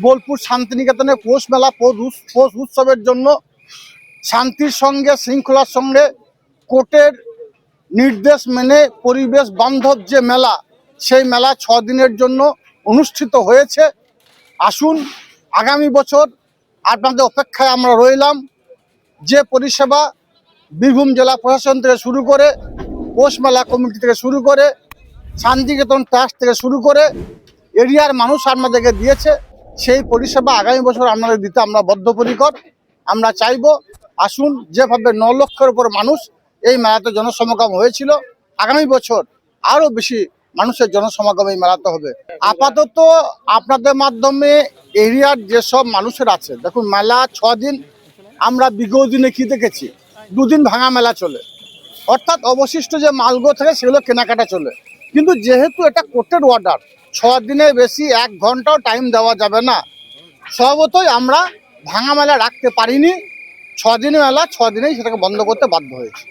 বোলপুর শান্তিনিকেতনে পৌষ মেলা, পৌষ উৎস- পৌষ উৎসবের জন্য শান্তির সঙ্গে শৃঙ্খলার সঙ্গে কোর্টের নির্দেশ মেনে পরিবেশ বান্ধব যে মেলা, সেই মেলা ছ দিনের জন্য অনুষ্ঠিত হয়েছে। আসুন, আগামী বছর আপনাদের অপেক্ষায় আমরা রইলাম। যে পরিষেবা বীরভূম জেলা প্রশাসন থেকে শুরু করে, পৌষ মেলা কমিটি থেকে শুরু করে শান্তিকেতন ট্রাস্ট থেকে শুরু করে, এরিয়ার মানুষ আমাদেরকে দিয়েছে। সেই পরিষেবা আগামী বছর আপনাদের দিতে আমরা বদ্ধপরিকর। আমরা চাইব, আসুন, যেভাবে ন লক্ষের উপর মানুষ এই মেলাতে জনসমাগম হয়েছিল, আগামী বছর আরও বেশি মানুষের জনসমাগম এই মেলাতে হবে। আপাতত আপনাদের মাধ্যমে এরিয়ার যেসব মানুষের আছে, দেখুন মেলা ছ দিন আমরা বিগত দিনে কি দেখেছি? দুদিন ভাঙা মেলা চলে। অর্থাৎ অবশিষ্ট যে মালগো থাকে সেগুলো কেনাকাটা চলে। কিন্তু যেহেতু এটা কোর্টের অর্ডার ছ দিনের বেশি, এক ঘন্টাও টাইম দেওয়া যাবে না। স্বভাবতই আমরা ভাঙা মেলা রাখতে পারিনি। ছ দিনের মেলা ছ দিনেই সেটাকে বন্ধ করতে বাধ্য হয়েছে।